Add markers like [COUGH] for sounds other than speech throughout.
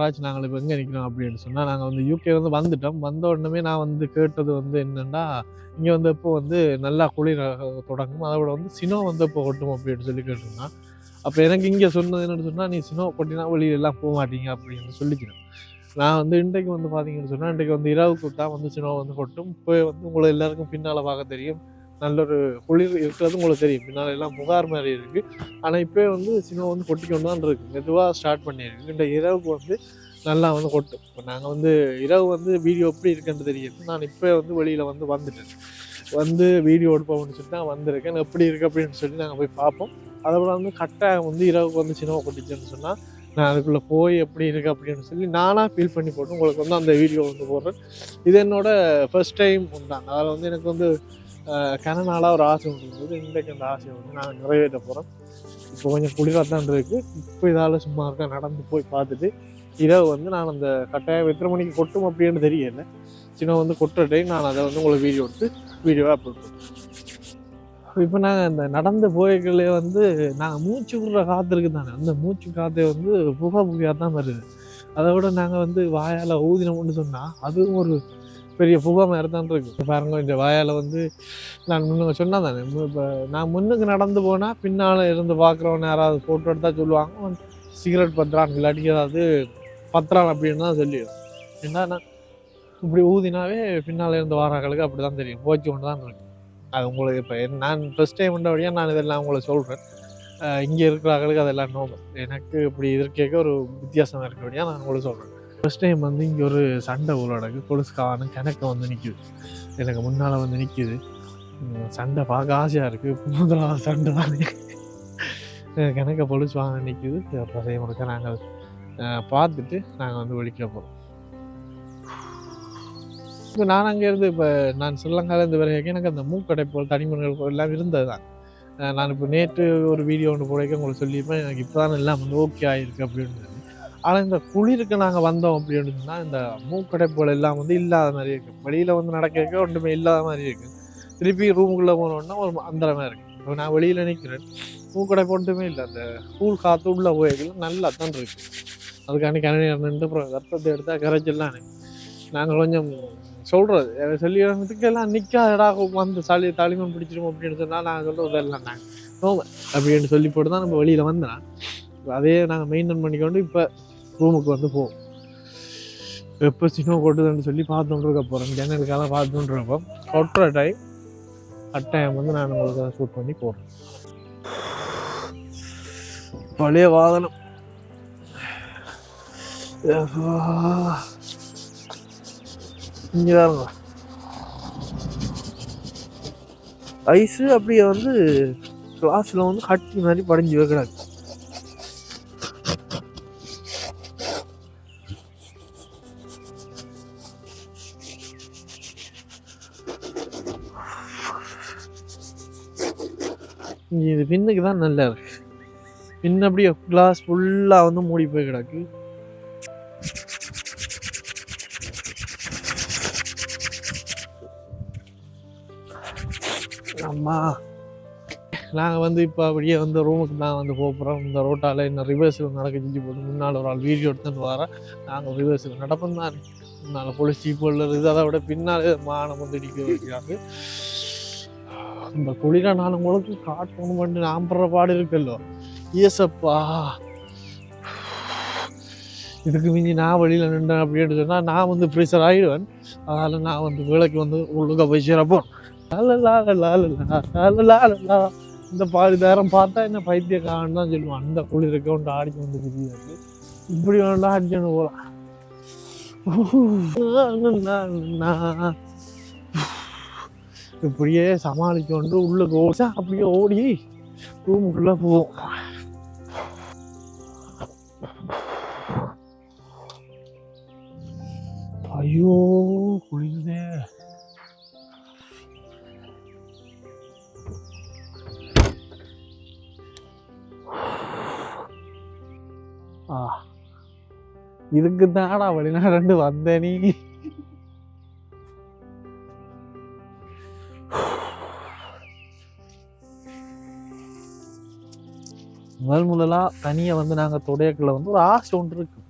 வணக்கம் ராஜ் நாங்கள் இப்போ எங்கே நிற்கிறோம் அப்படின்னு சொன்னால் நாங்கள் வந்து யூகே வந்து வந்துட்டோம். வந்த உடனே நான் வந்து கேட்டது வந்து என்னென்னா இங்கே வந்தப்போ வந்து நல்லா குளிர் தொடங்கும். அதை விட வந்து சினோ வந்து இப்போ கொட்டும் அப்படின்னு சொல்லி கேட்டிருந்தான் அப்போ எனக்கு இங்கே சொன்னது என்னென்னு சொன்னால் நீ சினோ கொட்டினா வெளியிலலாம் போக மாட்டீங்க அப்படின்னு சொல்லிக்கிறேன். நான் வந்து இன்றைக்கு வந்து பார்த்தீங்கன்னு சொன்னால் இன்றைக்கு வந்து இரவுக்கு தான் வந்து சினோ வந்து கொட்டும். போய் வந்து உங்களை எல்லாருக்கும் பின்னால் பார்க்க தெரியும். நல்ல ஒரு குளிர் இருக்கிறது உங்களுக்கு தெரியும். பின்னால் எல்லாம் புகார் மாதிரி இருக்குது ஆனால் இப்போ வந்து சினிமா வந்து கொட்டிக்கொண்டு தான் இருக்கு. மெதுவாக ஸ்டார்ட் பண்ணியிருக்கு இந்த இரவுக்கு வந்து நல்லா வந்து கொட்டும். இப்போ நாங்கள் வந்து இரவு வந்து வீடியோ எப்படி இருக்குன்னு தெரியுது. நான் இப்போ வந்து வெளியில் வந்து வந்துட்டேன். வந்து வீடியோ எடுப்போம்னு சொல்லி தான் வந்திருக்கேன். எப்படி இருக்குது அப்படின்னு சொல்லி நாங்கள் போய் பார்ப்போம். அதோட வந்து கட்டாயம் வந்து இரவுக்கு வந்து சினிமா கொட்டிச்சுன்னு சொன்னால் நான் அதுக்குள்ளே போய் எப்படி இருக்குது அப்படின்னு சொல்லி நானாக ஃபீல் பண்ணி போட்டு உங்களுக்கு வந்து அந்த வீடியோ வந்து போடுறேன். இது என்னோட ஃபர்ஸ்ட் டைம் தான் அதில் வந்து எனக்கு வந்து கன நாளாக ஒரு ஆசை ஒன்று இன்றைக்கு அந்த ஆசையை வந்து நாங்கள் நிறைவேற்ற போகிறோம் இப்போ கொஞ்சம் குளிராக தான் இருக்குது இப்போ இதால் சும்மா இருக்கா நடந்து போய் பார்த்துட்டு இரவு வந்து நான் அந்த கட்டாயம் எத்தனை மணிக்கு கொட்டும் அப்படின்னு தெரியல. சின்ன வந்து கொட்டுற டைம் நான் அதை வந்து உங்களுக்கு வீடியோ எடுத்து வீடியோவாக அப்லோட் இப்போ நாங்கள் அந்த நடந்து போய்களே வந்து நாங்கள் மூச்சு விடுற காற்று இருக்குது தானே அந்த மூச்சு காற்றை வந்து புகை புகையாக தான் வருது. அதை விட நாங்கள் வந்து வாயால் ஊதினோம்னு சொன்னால் அதுவும் ஒரு பெரிய புகை மாதிரி தான் இருக்கு. பாருங்க இந்த வாயால் வந்து நான் முன்னுங்க சொன்னால் தானே இப்போ நான் முன்னுக்கு நடந்து போனால் பின்னால் இருந்து பார்க்குறவன் யாராவது ஃபோட்டோ எடுத்தால் சொல்லுவாங்க சிகரெட் பத்துறான் இல்லாட்டி ஏதாவது பத்துறான் அப்படின்னு தான் சொல்லிடும். என்னன்னா நான் இப்படி ஊதினாவே பின்னால் இருந்து வாராக்களுக்கு அப்படி தான் தெரியும் போச்சு கொண்டு தான் இருக்கு. அது உங்களுக்கு இப்போ நான் ஃபஸ்ட் டைம் வழியாக நான் இதெல்லாம் உங்களுக்கு சொல்கிறேன் இங்கே இருக்கிறவங்களுக்கு அதெல்லாம் நோக்கம். எனக்கு இப்படி இருக்கேக்க ஒரு வித்தியாசம் இருக்கபடியாக நான் உங்களுக்கு சொல்கிறேன் ஃபஸ்ட் டைம் வந்து இங்கே ஒரு சண்டை உள்ளடக்கு கொலுசுக்கான கிணக்க வந்து நிற்குது எனக்கு முன்னால் வந்து நிற்குது சண்டை பார்க்க ஆசையாக இருக்குது முதலாவது சண்டை தான் கிணக்க பொழுச்சு வாங்க நிற்குது செய்ய முழுக்க நாங்கள் பார்த்துட்டு நாங்கள் வந்து ஒழிக்க போகிறோம் இப்போ நான் அங்கேருந்து இப்போ நான் ஸ்ரீலங்காலேருந்து வரைக்கும் எனக்கு அந்த மூக்கடை போல் தனிமன்கள் போல் எல்லாம் இருந்தது தான் நான் இப்போ நேற்று ஒரு வீடியோ ஒன்று போடைக்க உங்களுக்கு சொல்லியிருப்பேன். எனக்கு இப்போ தான் எல்லாம் வந்து ஓகே ஆகிருக்கு அப்படின்னு ஆனால் இந்த குளிருக்கு நாங்கள் வந்தோம் அப்படின்னு சொன்னால் இந்த மூக்கடைப்புகள் எல்லாம் வந்து இல்லாத மாதிரி இருக்குது வெளியில் வந்து நடக்க ஒன்றுமே இல்லாத மாதிரி இருக்குது திருப்பி ரூமுக்குள்ளே போனோன்னா ஒரு அந்த மாதிரி இருக்குது இப்போ நான் வெளியில் நிற்கிறேன் மூக்கடைப்பு ஒன்றுமே இல்லை. அந்த கூழ் காற்று உள்ளே போயிருக்கல நல்லா தான் இருக்குது அதுக்காண்டி கணினி நின்று அப்புறம் ரத்தத்தை எடுத்தால் கரைச்சிடலாம் நாங்கள் கொஞ்சம் சொல்கிறது சொல்லி எல்லாம் நிற்காதடா வந்து சளி தளிமன் பிடிச்சிடும் அப்படின்னு சொன்னால் நாங்கள் சொல்கிறது எல்லாம் நாங்கள் நோம அப்படின்னு சொல்லி போட்டு தான் நம்ம வெளியில் வந்தேன். அதே நாங்கள் மெயின்டைன் பண்ணிக்கொண்டு இப்போ ரூமுக்கு வந்து போகும் எப்போ சினிமா கொட்டுதுன்னு சொல்லி பார்த்துட்டுருக்க போகிறேன் ஜன்னலுக்காக பார்த்துட்டு கொட்டுற டைம் அட்டாயம் வந்து நான் உங்களுக்கு ஷூட் பண்ணி போடுறேன். பழைய வாகனம். இங்கே தாருங்க ஐஸு அப்படியே வந்து கிளாஸில் வந்து கட்டி மாதிரி படைஞ்சு வைக்கிறாங்க. இது பின்னுக்கு தான் நல்லா இருக்கு. பின்ன அப்படியே கிளாஸ் ஃபுல்லாக வந்து மூடி போய் கிடக்கு. அம்மா. நாங்கள் வந்து இப்போ அப்படியே வந்து ரூமுக்கு தான் வந்து போகிறோம் இந்த ரோட்டால் இன்னும் ரிவர்ஸில் நடக்க செஞ்சு போட்டு முன்னால் ஒரு ஆள் வீடியோ எடுத்துன்னு வரேன் நாங்கள் ரிவர்ஸில் நடப்போம் தான் முன்னால் போலீஸ் ஜீப் உள்ளது அதை விட பின்னாலே மானம் வந்து இடிக்க வைக்கிறாங்க. இந்த குளிர நான் உங்களுக்கு காட்டணும் பண்ணி நான் படுற பாடு இருக்குல்லோ ஏசப்பா இதுக்கு மிஞ்சி நான் வெளியில் நின்றேன் அப்படின்னு சொன்னால் நான் வந்து ப்ரெஷர் ஆகிடுவேன் அதனால் நான் வந்து வேலைக்கு வந்து ஒழுங்கா போய் சேரப்போம் இந்த பாதி நேரம் பார்த்தா என்ன பைத்தியக்காரன் தான் சொல்லுவான் அந்த குளிருக்கு ஒன்று ஆடிக்கு வந்து புரியாது இப்படி வேண்டாம் அடிச்சுன்னு போகலாம் இப்படியே சமாளிக்க வந்து உள்ளே ஓடிச்சா அப்படியே ஓடி ரூமுக்குள்ள போவோம். ஐயோ குளிர்ந்தே. ஆ இதுக்கு தானடா வெளிநாடு வந்த நீ. முதல் முதலாக தனியாக வந்து நாங்கள் தொடையக்கில் வந்து ஒரு ஆசை ஒன்று இருக்கு.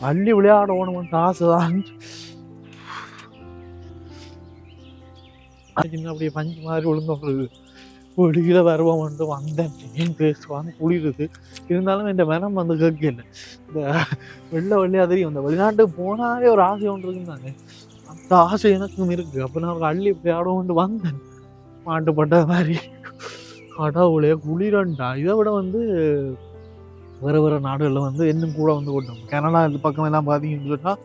அள்ளி விளையாடணும்ன்ற ஆசை தான் அப்படியே பஞ்சு மாதிரி விழுந்தவர்கள் ஒரு கீழே வருவோம் வந்து வந்தேன். ஏன் பேசுவாங்க குளிருது. இருந்தாலும் இந்த மனம் வந்து கேட்கல. இந்த வெள்ளை வெள்ளையா தெரியும். இந்த வெளிநாட்டுக்கு போனாலே ஒரு ஆசை ஒன்று இருக்குந்தாங்க அந்த ஆசை எனக்கும் இருக்கு. அப்போ நான் ஒரு அள்ளி விளையாடுவோம்னு வந்தேன். மாட்டுப்பட்ட மாதிரி. கடவுளே குளிரண்டா. இதை விட வந்து வேறு வேறு நாடுகளில் வந்து இன்னும் கூட வந்து கொட்டும் கனடா இந்த பக்கம் எல்லாம் பார்த்தீங்கன்னு சொன்னால்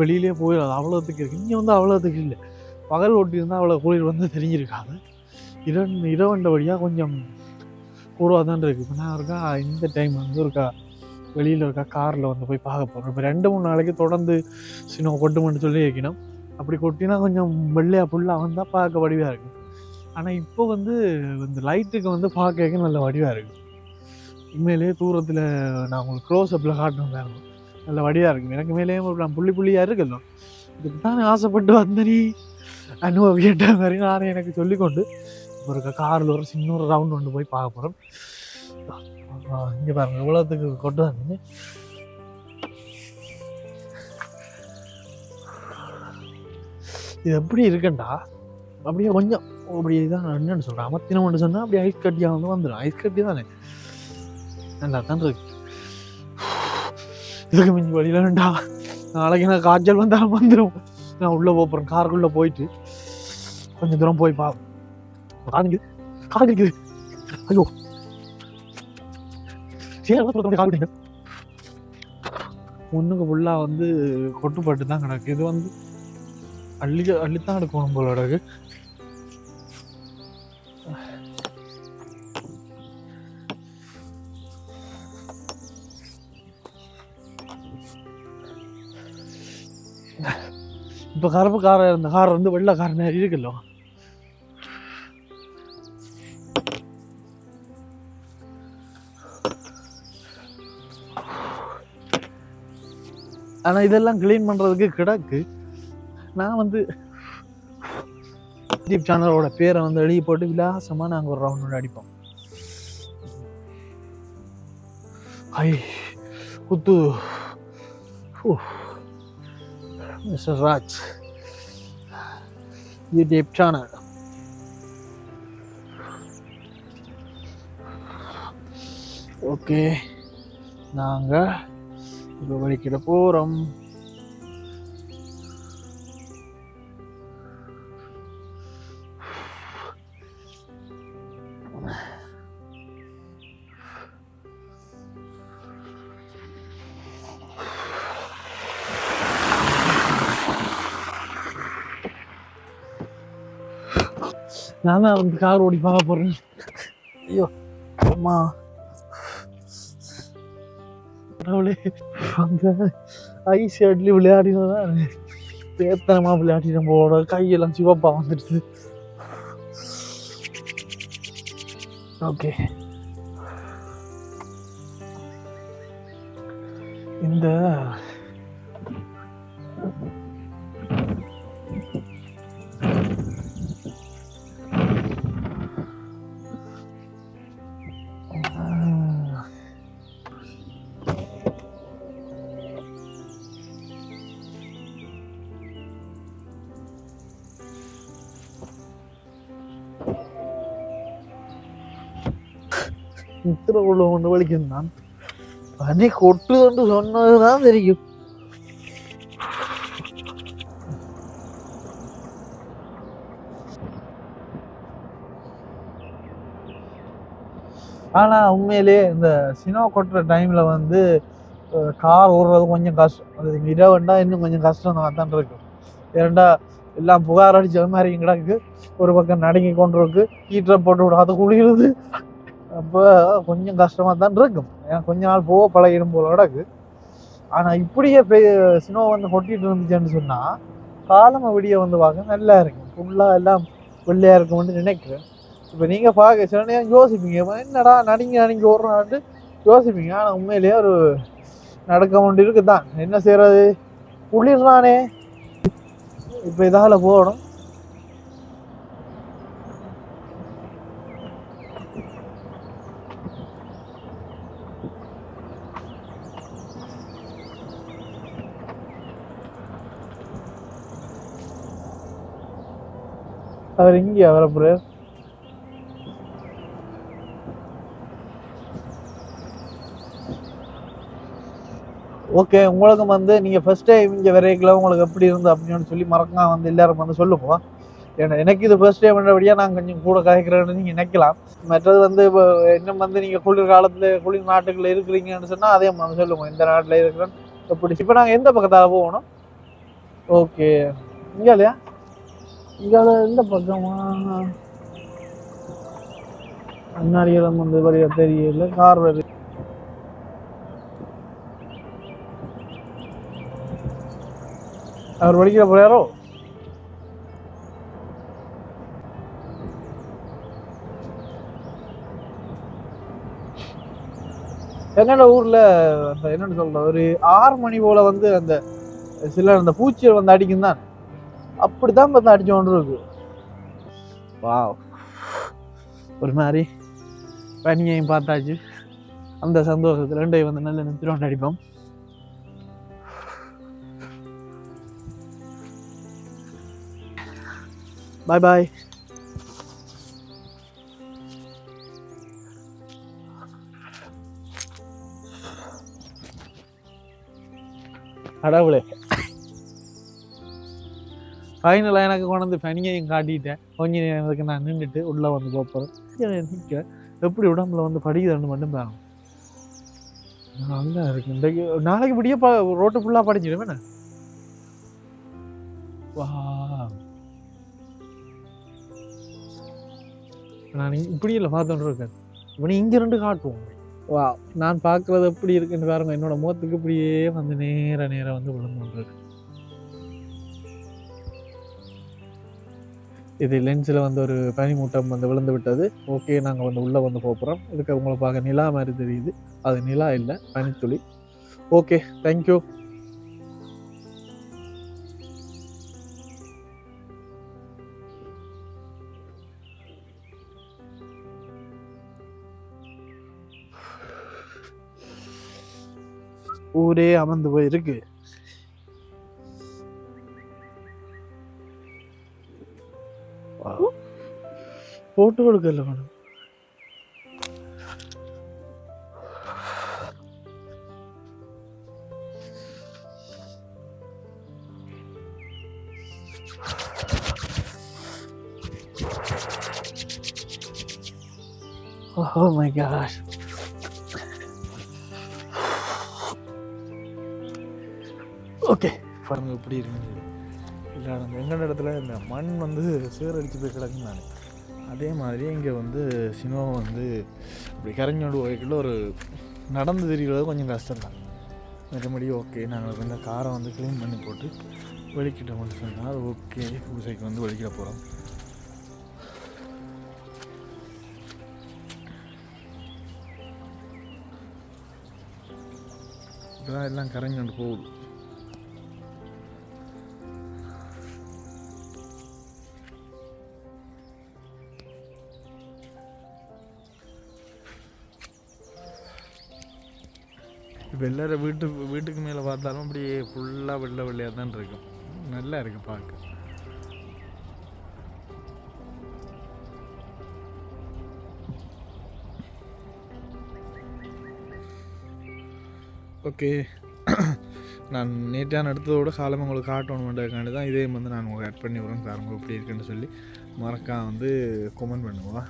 வெளியிலே போயிடாது. அவ்வளோத்துக்கு இருக்குது இங்கே வந்து அவ்வளோத்துக்கு இல்லை. பகல் ஒட்டியிருந்தால் இருந்தால் அவ்வளோ குளிர் வந்து தெரிஞ்சிருக்காது. இரண்டு இரவண்ட வழியாக கொஞ்சம் கூடவாக தான் இருக்குது இப்போ நான் இருக்கா இந்த டைம் வந்து இருக்கா வெளியில் இருக்கா காரில் வந்து போய் பார்க்க போகிறோம் இப்போ ரெண்டு மூணு நாளைக்கு தொடர்ந்து சின்ன கொட்டுமென்னு சொல்லி வைக்கணும் அப்படி கொட்டினா கொஞ்சம் வெள்ளையாக புல்லாக வந்தால் பார்க்க வடிவாக இருக்கும். ஆனால் இப்போ வந்து இந்த லைட்டுக்கு வந்து பார்க்க நல்ல வடிவாக இருக்குது உண்மையிலேயே தூரத்தில் நான் உங்களுக்கு க்ளோஸ் அப்பில் காட்டணும் வேணும் நல்ல வடிவாக இருக்கும் எனக்கு மேலேயே நான் புள்ளி புள்ளியாக இருக்கല്ലോ இதுக்கு தான் ஆசைப்பட்டு வந்தனி நீ? அனுபவிக்கிட்ட மாதிரி நானே எனக்கு சொல்லிக்கொண்டு ஒரு காரில் ஒரு சின்ன ஒரு ரவுண்ட் ஒன்று போய் பார்க்க போகிறோம் இங்கே பாருங்கள் உலகத்துக்கு கொண்டு வந்தீங்க. இது எப்படி இருக்குண்டா? அப்படியே கொஞ்சம் அப்படி இதான் என்னன்னு சொல்கிறேன் அமர்த்தினம் ஒன்று சொன்னால் அப்படி ஐஸ் கட்டியாக வந்து வந்துடும் ஐஸ் கட்டி தானே? நல்லா தான் இருக்கு. [SIGHS] இதுக்கு மிஞ்சி வழியில் வேண்டா. நாளைக்கு நான் காய்ச்சல் வந்தாலும் வந்துடும் நான் உள்ளே போகிறேன் காருக்குள்ளே போயிட்டு கொஞ்சம் தூரம் போய் பா காதுக்குது காதுக்குது ஐயோ. சரி ஒன்றுக்கு ஃபுல்லாக வந்து கொட்டுப்பட்டு தான் கிடக்கு. இது வந்து அள்ளி அள்ளித்தான் எடுக்கணும் போல கிடக்கு. இப்போ கருப்பு கார இருந்த கார் வந்து வெள்ளை காரம் இருக்குல்ல. ஆனால் இதெல்லாம் க்ளீன் பண்ணுறதுக்கு கிடக்கு. நான் வந்து யூடியூப் சேனலோட பேரை வந்து எழுதி போட்டு விலாசமாக நாங்கள் ஒரு ரவுண்ட் அடிப்போம். ஐ குத்து. Mister Raj YouTube channel okay நாங்கள் இப்போ வலிக்கிட போகிறோம் நான் தான் வந்து கார் ஓடி பார்க்க போகிறேன் ஐயோ அம்மா. கடவுளே அந்த ஐஸ் அட்லி விளையாடினதான் பேத்தனமா விளையாடி நம்மளோட கையெல்லாம் சிவப்பா வந்துடுச்சு ஓகே இந்த ഇത്ര ഉള്ളതുകൊണ്ട് വിളിക്കുന്നതാണ് പനി കൊട്ടുകൊണ്ട് சொன்னதுதான் தெரியும் ஆனால் உண்மையிலேயே இந்த சினிமா கொட்டுற டைமில் வந்து கார் ஓடுறது கொஞ்சம் கஷ்டம் அது இரவுண்டா இன்னும் கொஞ்சம் கஷ்டம் தான் இருக்கும் ஏன்டா எல்லாம் புகார் அடிச்ச மாதிரி கிடக்கு ஒரு பக்கம் நடுங்கி கொண்டு இருக்கு ஹீட்டரை போட்டு விடாத குளிருது அப்போ கொஞ்சம் கஷ்டமாக தான் இருக்கும். ஏன்னா கொஞ்ச நாள் போக பழகிடும் போல கிடக்கு ஆனால் இப்படியே பெ ஸ்னோ வந்து கொட்டிட்டு இருந்துச்சுன்னு சொன்னால் காலமாக விடிய வந்து பார்க்க நல்லா இருக்கும். ஃபுல்லாக எல்லாம் வெள்ளையாக இருக்கும்னு நினைக்கிறேன். இப்போ நீங்கள் பார்க்க சில நேரம் யோசிப்பீங்க என்னடா நடிங்க நடிங்க ஓடுறான்ட்டு யோசிப்பீங்க. ஆனால் உண்மையிலேயே ஒரு நடக்க வேண்டி இருக்குது தான். என்ன செய்கிறது குளிர்றானே இப்போ இதால் போகணும். அவர் இங்கே வரப்போறார் ஓகே உங்களுக்கும் வந்து நீங்கள் ஃபர்ஸ்ட் டைம் இங்கே வரைக்கல உங்களுக்கு எப்படி இருந்து அப்படின்னு சொல்லி மறக்காம வந்து எல்லாரும் வந்து சொல்லுவோம் ஏன்னா எனக்கு இது ஃபர்ஸ்ட் டைம் பண்ணுறபடியாக நான் கொஞ்சம் கூட கதைக்கிறேன்னு நீங்கள் நினைக்கலாம். மற்றது வந்து இப்போ இன்னும் வந்து நீங்கள் குளிர் காலத்தில் குளிர் நாட்டுகளில் இருக்கிறீங்கன்னு சொன்னால் அதே மாதிரி சொல்லுவோம் இந்த நாட்டில் இருக்கிறேன் எப்படி? இப்போ நாங்கள் எந்த பக்கத்தால் போகணும்? ஓகே இங்கே இல்லையா? இங்கே எந்த பக்கமாக அண்ணாடிகளும் வந்து வழியா தெரியல. கார் வருது அவர் படிக்கிற போறாரோ என்னோட ஊர்ல என்னன்னு சொல்ற ஒரு ஆறு மணி போல வந்து அந்த சில அந்த பூச்சிகள் வந்து அடிக்கும் தான் அப்படிதான் வந்து அடிச்சு கொண்டு இருக்கு வாவ் ஒரு மாதிரி பனியையும் பார்த்தாச்சு அந்த சந்தோஷத்துல ரெண்டையும் வந்து நல்ல நிறுத்தி அடிப்போம் பாய் பாய் கடவுளே ஃபைனலாக எனக்கு கொண்டு வந்து பனியையும் காட்டிட்டேன். கொஞ்ச நேரத்துக்கு நான் நின்றுட்டு உள்ளே வந்து போகிறேன் நிற்க எப்படி உடம்புல வந்து படிக்குதுன்னு மட்டும் பாருங்க. நல்லா இருக்கு. இன்றைக்கு நாளைக்கு இப்படியே பா ரோட்டு ஃபுல்லாக படிச்சிடுமே என்ன? வா நான் இப்படி இல்லை பார்த்துட்டு இருக்கேன். இப்போ இங்கே ரெண்டு காட்டுவோம். வா நான் பார்க்குறது எப்படி இருக்குன்னு பாருங்க. என்னோட முகத்துக்கு இப்படியே வந்து நேர நேரம் வந்து விழுந்து இது லென்ஸில் வந்து ஒரு பனிமூட்டம் வந்து விழுந்து விட்டது. ஓகே நாங்கள் வந்து உள்ளே வந்து போகிறோம் இதுக்கு உங்களை பார்க்க நிலா மாதிரி தெரியுது. அது நிலா இல்லை பனித்துளி. ஓகே தேங்க்யூ ஊரே அமர்ந்து போயிருக்கு போட்டு கொடுக்கல madam. Oh my gosh. Okay பாருங்க எப்படி இருக்குன்னு இல்லை நம்ம எங்கள் இடத்துல இந்த மண் வந்து சேரடிச்சு போய் கிடக்குன்னு நான் அதே மாதிரி இங்கே வந்து சினிமா வந்து இப்படி கரைஞ்சோடு போய்க்குள்ள ஒரு நடந்து தெரியுறது கொஞ்சம் கஷ்டம் தான் மற்றபடி ஓகே. நாங்கள் கொஞ்சம் காரை வந்து க்ளீன் பண்ணி போட்டு வெளிக்கிட்டோம்னு சொன்னால் ஓகே. பூசைக்கு வந்து வெளிக்கிட போகிறோம் இப்போ எல்லாம் கரைஞ்சோண்டு போகுது. வெள்ளரை வீட்டு வீட்டுக்கு மேலே பார்த்தாலும் அப்படியே ஃபுல்லாக வெள்ளை வெள்ளையாக தான் இருக்கும். நல்லா இருக்கு பார்க்க. ஓகே நான் நேற்றான எடுத்ததோட காலம் உங்களுக்கு காட்டணுன்றதுக்காண்டி தான் இதே வந்து நான் உங்களுக்கு ஆட் பண்ணி விடுறேன் பாருங்க எப்படி இருக்குன்னு சொல்லி. மறக்காம வந்து கொமெண்ட் பண்ணுவோம்